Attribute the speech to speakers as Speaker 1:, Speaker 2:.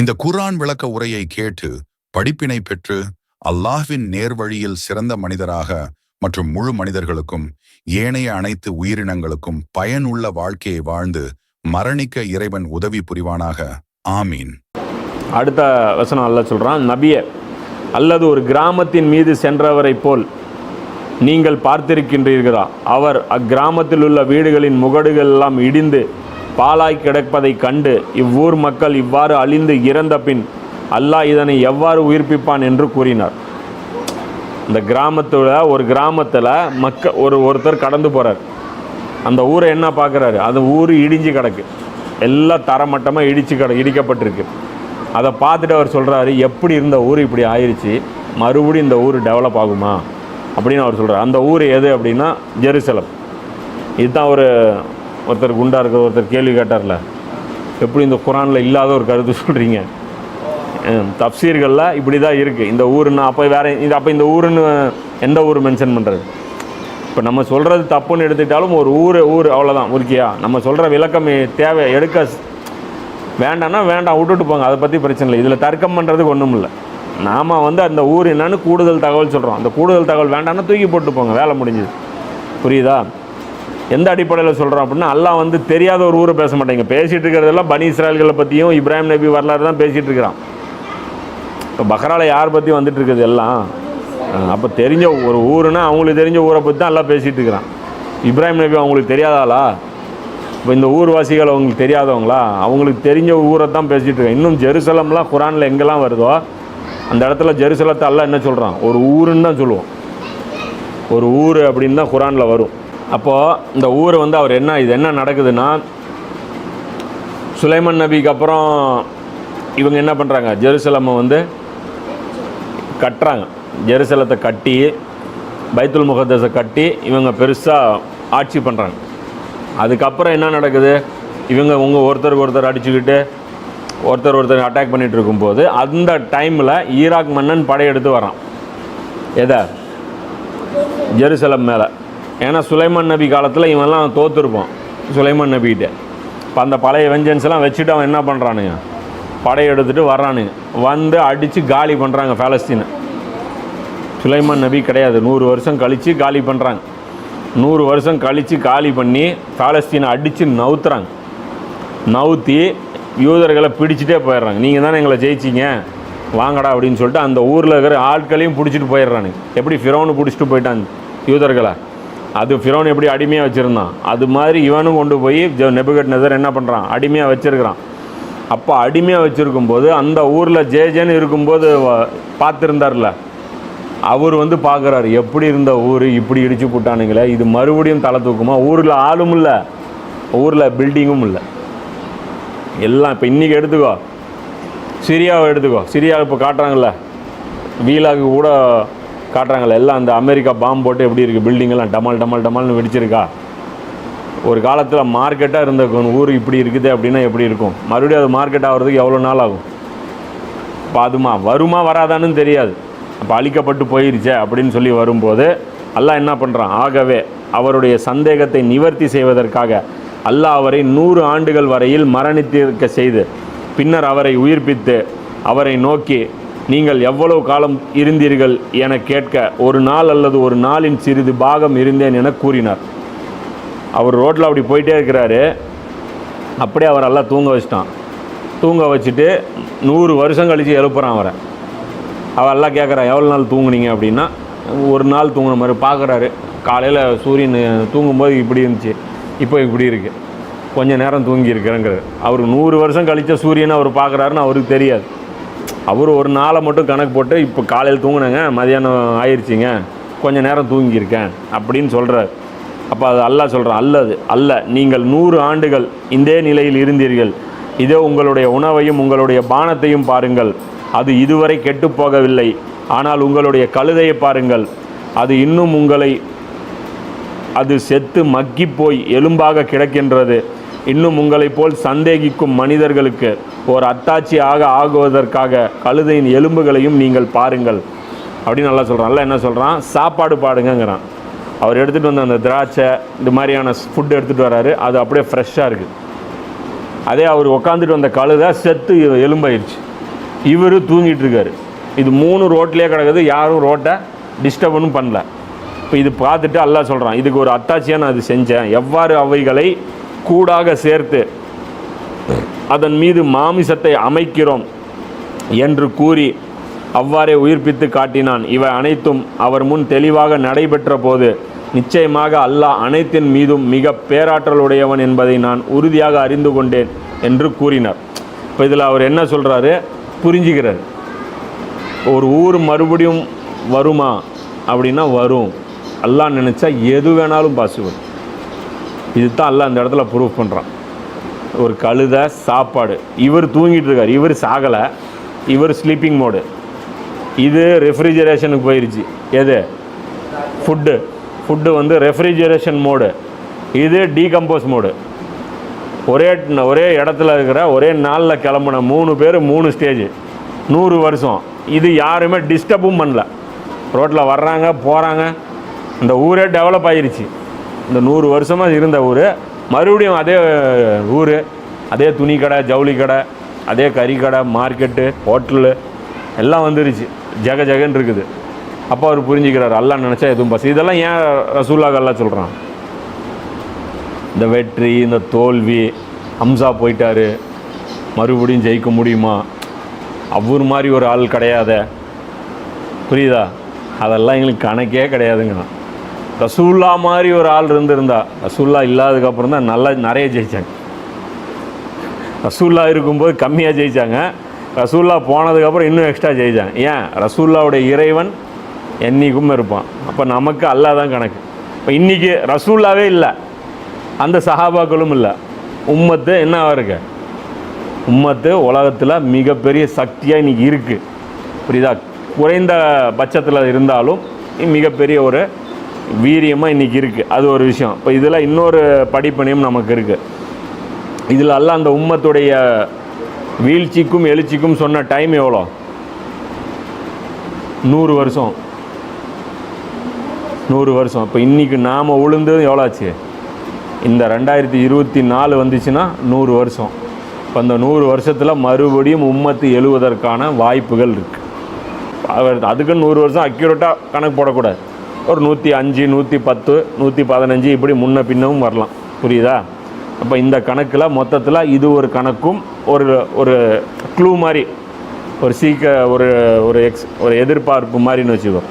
Speaker 1: இந்த குர்ஆன் விளக்க உரையை கேட்டு படிப்பினை பெற்று அல்லாஹ்வின் நேர்வழியில் சிறந்த மனிதராக மற்றும் முழு மனிதர்களுக்கும் ஏனைய அனைத்து உயிரினங்களுக்கும் பயனுள்ள வாழ்க்கையை வாழ்ந்து மரணிக்க இறைவன் உதவி புரிவானாக. ஆமீன்.
Speaker 2: அடுத்த வசனம் அல்ல சொல்கிறான் நபிய அல்லது ஒரு கிராமத்தின் மீது சென்றவரைப் போல் நீங்கள் பார்த்திருக்கின்றீர்களா? அவர் அக்கிராமத்தில் உள்ள வீடுகளின் முகடுகள் எல்லாம் இடிந்து பாலாய் கிடப்பதைக் கண்டு இவ்வூர் மக்கள் இவ்வாறு அழிந்து இறந்த பின் அல்லாஹ் இதனை எவ்வாறு உயிர்ப்பிப்பான் என்று கூறினார். இந்த கிராமத்தில் ஒரு கிராமத்தில் மக்க ஒரு ஒருத்தர் கடந்து போகிறார் அந்த ஊரை என்ன பார்க்குறாரு? அந்த ஊர் இடிஞ்சு கிடக்கு. எல்லாம் தரமட்டமாக இடிச்சு கிட இடிக்கப்பட்டிருக்கு. அதை பார்த்துட்டு அவர் சொல்கிறாரு எப்படி இருந்த ஊர் இப்படி ஆயிடுச்சு மறுபடியும் இந்த ஊர் டெவலப் ஆகுமா? அப்படின்னு அவர் சொல்கிறார் அந்த ஊர் எது அப்படின்னா ஜெருசலம். இதுதான் ஒரு ஒருத்தர் குண்டா இருக்கிற ஒருத்தர் கேள்வி கேட்டார்ல. எப்படி இந்த குரானில் இல்லாத ஒரு கருத்து சொல்கிறீங்க தப்சீர்களில் இப்படி தான் இருக்குது இந்த ஊருன்னு அப்போ வேறு இது அப்போ இந்த ஊருன்னு எந்த ஊர் மென்ஷன் பண்ணுறது இப்போ நம்ம சொல்கிறது தப்புன்னு எடுத்துக்கிட்டாலும் ஒரு ஊர் ஊர் அவ்வளோதான் ஓகேயா நம்ம சொல்கிற விளக்கம் தேவை எடுக்க வேண்டாம்னா வேண்டாம் விட்டுட்டு போங்க. அதை பற்றி பிரச்சனை இல்லை. இதில் தர்க்கம் பண்ணுறதுக்கு ஒன்றும் இல்லை. நாம் வந்து அந்த ஊர் என்னன்னு கூடுதல் தகவல் சொல்கிறோம் அந்த கூடுதல் தகவல் வேண்டாம்னா தூக்கி போட்டு போங்க. வேலை முடிஞ்சுது. புரியுதா? எந்த அடிப்படையில் சொல்கிறோம் அப்படின்னா அல்லாஹ் வந்து தெரியாத ஒரு ஊரை பேச மாட்டேங்க. பேசிகிட்டு இருக்கிறதெல்லாம் பனி இஸ்ராயல்களை பற்றியும் இப்ராஹிம் நபி வரலாறு தான் பேசிகிட்டு இருக்கிறான். இப்போ பஹ்ரால யார் பற்றி வந்துட்டு இருக்குது எல்லாம்? அப்போ தெரிஞ்ச ஒரு ஊருன்னா அவங்களுக்கு தெரிஞ்ச ஊரை பற்றி தான் எல்லாம் பேசிகிட்டு இருக்கிறான். இப்ராஹிம் நபி அவங்களுக்கு தெரியாதாளா இப்போ இந்த ஊர்வாசிகள் அவங்களுக்கு தெரியாதவங்களா? அவங்களுக்கு தெரிஞ்ச ஊரை தான் பேசிகிட்டு இருக்கேன் இன்னும் ஜெருசலம்லாம் குரானில் எங்கெல்லாம் வருதோ அந்த இடத்துல ஜெருசலத்தை எல்லாம் என்ன சொல்கிறான் ஒரு ஊருன்னு தான் சொல்லுவோம். ஒரு ஊர் அப்படின்னு தான் குரானில் வரும். அப்போது இந்த ஊர் வந்து அவர் என்ன இது என்ன நடக்குதுன்னா சுலைமன் நபிக்கு அப்புறம் இவங்க என்ன பண்ணுறாங்க ஜெருசலமை வந்து கட்டுறாங்க. ஜெருசலத்தை கட்டி பைத்துல் முகத்தஸை கட்டி இவங்க பெருசாக ஆட்சி பண்ணுறாங்க அதுக்கப்புறம் என்ன நடக்குது? இவங்க உங்கள் ஒருத்தருக்கு ஒருத்தர் அடிச்சுக்கிட்டு ஒருத்தர் ஒருத்தர் அட்டாக் பண்ணிகிட்டு இருக்கும்போது அந்த டைமில் ஈராக் மன்னன் படையெடுத்து வரான். எதை? ஜெருசலம் மேலே. ஏன்னா சுலைமான் நபி காலத்தில் இவன்லாம் தோற்றுருப்பான் சுலைமான் நபிகிட்ட. இப்போ அந்த பழைய வெஞ்சன்ஸ்லாம் வச்சுட்டு அவன் என்ன பண்ணுறானுங்க படையெடுத்துட்டு வர்றானுங்க. வந்து அடித்து காலி பண்ணுறாங்க ஃபேலஸ்தீனை சுலைமான் நபி கிடையாது. நூறு வருஷம் கழித்து காலி பண்ணுறாங்க நூறு வருஷம் கழித்து காலி பண்ணி பாலஸ்தீனை அடித்து நவுத்துறாங்க. நவுத்தி யூதர்களை பிடிச்சிட்டே போயிடுறாங்க. நீங்கள் தானே எங்களை ஜெயிச்சிங்க? வாங்கடா அப்படின்னு சொல்லிட்டு அந்த ஊரில் இருக்கிற ஆட்களையும் பிடிச்சிட்டு போயிடுறானுங்க. எப்படி ஃபிரோனு பிடிச்சிட்டு போயிட்டாங்க யூதர்களை? அது ஃபிரோன் எப்படி அடிமையாக வச்சுருந்தான். அது மாதிரி இவனும் கொண்டு போய் நெபுகட் நெதர் என்ன பண்ணுறான் அடிமையாக வச்சுருக்கிறான். அப்போ அடிமையாக வச்சுருக்கும் போது அந்த ஊரில் ஜே ஜேன்னு இருக்கும்போது பார்த்துருந்தார்ல. அவர் வந்து பார்க்குறாரு எப்படி இருந்த ஊர்? இப்படி இடிச்சு போட்டானுங்களே. இது மறுபடியும் தலை தூக்குமா? ஊரில் ஆளும் இல்லை. ஊரில் பில்டிங்கும் இல்லை. எல்லாம் இப்போ இன்றைக்கி எடுத்துக்கோ. சிரியாவை எடுத்துக்கோ. சிரியாவை இப்போ காட்டுறாங்கல்ல. வீலாக்கு கூட காட்டுறாங்களே எல்லாம் அந்த அமெரிக்கா பாம்பு போட்டு எப்படி இருக்குது பில்டிங்கெல்லாம் டமால் டமால் டமால்னு வெடிச்சிருக்கா? ஒரு காலத்தில் மார்க்கெட்டாக இருந்த ஊர் இப்படி இருக்குது அப்படின்னா எப்படி இருக்கும்? மறுபடியும் அது மார்க்கெட் ஆகிறதுக்கு எவ்வளோ நாள் ஆகும்? இப்போ அதுமா வருமா வராதான்னு தெரியாது. அப்போ அழிக்கப்பட்டு போயிருச்சே அப்படின்னு சொல்லி வரும்போது அல்லாஹ் என்ன பண்ணுறான் ஆகவே அவருடைய சந்தேகத்தை நிவர்த்தி செய்வதற்காக அல்லாஹ் அவரை நூறு ஆண்டுகள் வரையில் மரணித்திருக்க செய்து பின்னர் அவரை உயிர்ப்பித்து அவரை நோக்கி நீங்கள் எவ்வளவு காலம் இருந்தீர்கள் என கேட்க ஒரு நாள் அல்லது ஒரு நாளின் சிறிது பாகம் இருந்தேன் என கூறினார். அவர் ரோட்டில் அப்படி போயிட்டே இருக்கிறாரு. அப்படியே அவர் எல்லாம் தூங்க வச்சிட்டான். தூங்க வச்சுட்டு நூறு வருஷம் கழித்து எழுப்புறான் அவரை. அவள் எல்லாம் கேட்குறா எவ்வளோ நாள் தூங்குனீங்க? அப்படின்னா ஒரு நாள் தூங்குன மாதிரி பார்க்குறாரு. காலையில் சூரியன் தூங்கும்போது இப்படி இருந்துச்சு. இப்போ இப்படி இருக்குது கொஞ்ச நேரம் தூங்கி இருக்கிறேங்கிறார். அவருக்கு நூறு வருஷம் கழித்த சூரியனை அவர் பார்க்குறாருன்னு அவருக்கு தெரியாது. அவர் ஒரு நாளை மட்டும் கணக்கு போட்டு இப்போ காலையில் தூங்கினேங்க மதியானம் ஆயிடுச்சிங்க கொஞ்சம் நேரம் தூங்கியிருக்கேன் அப்படின்னு சொல்கிறார் அப்போ அது அல்ல சொல்கிறான் அல்லது அல்ல. நீங்கள் நூறு ஆண்டுகள் இதே நிலையில் இருந்தீர்கள். இதோ உங்களுடைய உணவையும் உங்களுடைய பானத்தையும் பாருங்கள். அது இதுவரை கெட்டுப்போகவில்லை ஆனால் உங்களுடைய கழுதையை பாருங்கள். அது இன்னும் உங்களை அது செத்து மக்கிப்போய் எலும்பாக கிடக்கின்றது. இன்னும் உங்களைப் போல் சந்தேகிக்கும் மனிதர்களுக்கு ஒரு அத்தாட்சியாக ஆகுவதற்காக கழுதையின் எலும்புகளையும் நீங்கள் பாருங்கள். அப்படின்னு நல்லா சொல்கிறான் நல்லா என்ன சொல்கிறான் சாப்பாடு பாடுங்கங்கிறான். அவர் எடுத்துகிட்டு வந்த அந்த திராட்சை இந்த மாதிரியான ஃபுட் எடுத்துகிட்டு வராரு. அது அப்படியே ஃப்ரெஷ்ஷாக இருக்குது அதே அவர் உட்காந்துட்டு வந்த கழுதை செத்து எலும்பாயிருச்சு. இவர் தூங்கிட்டு இருக்காரு. இது மூணு ரோட்லேயே கிடக்குது. யாரும் ரோட்டை டிஸ்டர்பனும் பண்ணல. இப்போ இது பார்த்துட்டு அல்லாஹ் சொல்கிறான் இதுக்கு ஒரு அத்தாட்சியாக நான் அது செஞ்சேன். எவ்வாறு அவைகளை கூடாக சேர்த்து அதன் மீது மாமிசத்தை அமைக்கிறோம் என்று கூறி அவ்வாறே உயிர்ப்பித்து காட்டினான். இவை அனைத்தும் அவர் முன் தெளிவாக நடைபெற்ற போது நிச்சயமாக அல்லாஹ் அனைத்தின் மீதும் மிக பேராற்றலுடையவன் என்பதை நான் உறுதியாக அறிந்து கொண்டேன் என்று கூறினார். இப்போ இதில் அவர் என்ன சொல்கிறாரு புரிஞ்சுக்கிறார். ஒரு ஊர் மறுபடியும் வருமா அப்படின்னா வரும். அல்லாஹ் நினச்சா எது வேணாலும் பாசிபிள் இதுதான் அல்லாஹ் அந்த இடத்துல ப்ரூவ் பண்ணுறான் ஒரு கழுத சாப்பாடு. இவர் தூங்கிட்டு இருக்கார் இவர் சாகலை. இவர் ஸ்லீப்பிங் மோடு இது ரெஃப்ரிஜரேஷனுக்கு போயிடுச்சு எது? ஃபுட்டு ஃபுட்டு வந்து ரெஃப்ரிஜரேஷன் மோடு இது டீகம்போஸ் மோடு ஒரே ஒரே இடத்துல இருக்கிற ஒரே நாளில் கிளம்புன மூணு பேர் மூணு ஸ்டேஜ் நூறு வருஷம். இது யாருமே டிஸ்டர்பும் பண்ணல. ரோட்டில் வர்றாங்க போகிறாங்க இந்த ஊரே டெவலப் ஆகிருச்சு இந்த நூறு வருஷமாக இருந்த ஊர் மறுபடியும் அதே ஊர் அதே துணி கடை ஜவுளி கடை அதே கறி கடை மார்க்கெட்டு ஹோட்டலு எல்லாம் வந்துருச்சு. ஜெக ஜெகன்னு இருக்குது. அப்போ அவர் புரிஞ்சுக்கிறார். அல்லா நினச்சா எதுவும் பசி இதெல்லாம் ஏன் ரசூல்லாக அல்லாஹ் சொல்கிறான் இந்த வெற்றி இந்த தோல்வி ஹம்சா போயிட்டார். மறுபடியும் ஜெயிக்க முடியுமா? அவர் மாதிரி ஒரு ஆள் கிடையாத. புரியுதா? அதெல்லாம் எங்களுக்கு கணக்கே கிடையாதுங்க ரசூல்லா மாதிரி ஒரு ஆள் இருந்திருந்தா ரசூல்லா இல்லாததுக்கப்புறம் தான் நல்லா நிறைய ஜெயிச்சாங்க. ரசூல்லா இருக்கும்போது கம்மியாக ஜெயித்தாங்க ரசூல்லா போனதுக்கப்புறம் இன்னும் எக்ஸ்ட்ரா ஜெயிச்சாங்க. ஏன்? ரசூல்லாவுடைய இறைவன் என்றைக்கும் இருப்பான். அப்போ நமக்கு அல்லாஹ் தான் கணக்கு. இப்போ இன்றைக்கி ரசூல்லாவே இல்லை. அந்த சஹாபாக்களும் இல்லை. உம்மத்து என்னவாக இருக்கு? உம்மத்து உலகத்தில் மிகப்பெரிய சக்தியாக இன்றைக்கி இருக்குது புரியுதா? குறைந்த பட்சத்தில் இருந்தாலும் மிகப்பெரிய ஒரு வீரியமாக இன்றைக்கி இருக்குது அது ஒரு விஷயம். இப்போ இதில் இன்னொரு படிப்பணியும் நமக்கு இருக்குது இதில் எல்லாம் அந்த உம்மத்துடைய வீழ்ச்சிக்கும் எழுச்சிக்கும் சொன்ன டைம் எவ்வளோ? நூறு வருஷம். நூறு வருஷம். இப்போ இன்றைக்கி நாம் உளுந்து எவ்வளோ ஆச்சு இந்த ரெண்டாயிரத்தி இருபத்தி நாலு வந்துச்சுன்னா நூறு வருஷம். இப்போ அந்த நூறு வருஷத்தில் மறுபடியும் உம்மத்து எழுவதற்கான வாய்ப்புகள் இருக்குது அவர் அதுக்குன்னு நூறு வருஷம் அக்யூரேட்டாக கணக்கு போடக்கூடாது. ஒரு நூற்றி அஞ்சு நூற்றி பத்து நூற்றி பதினஞ்சு இப்படி முன்ன பின்னவும் வரலாம். புரியுதா? அப்போ இந்த கணக்கில் மொத்தத்தில் இது ஒரு கணக்கும் ஒரு ஒரு க்ளூ மாதிரி ஒரு சீக்க ஒரு ஒரு எக்ஸ் ஒரு எதிர்பார்ப்பு மாதிரின்னு வச்சுக்கோ.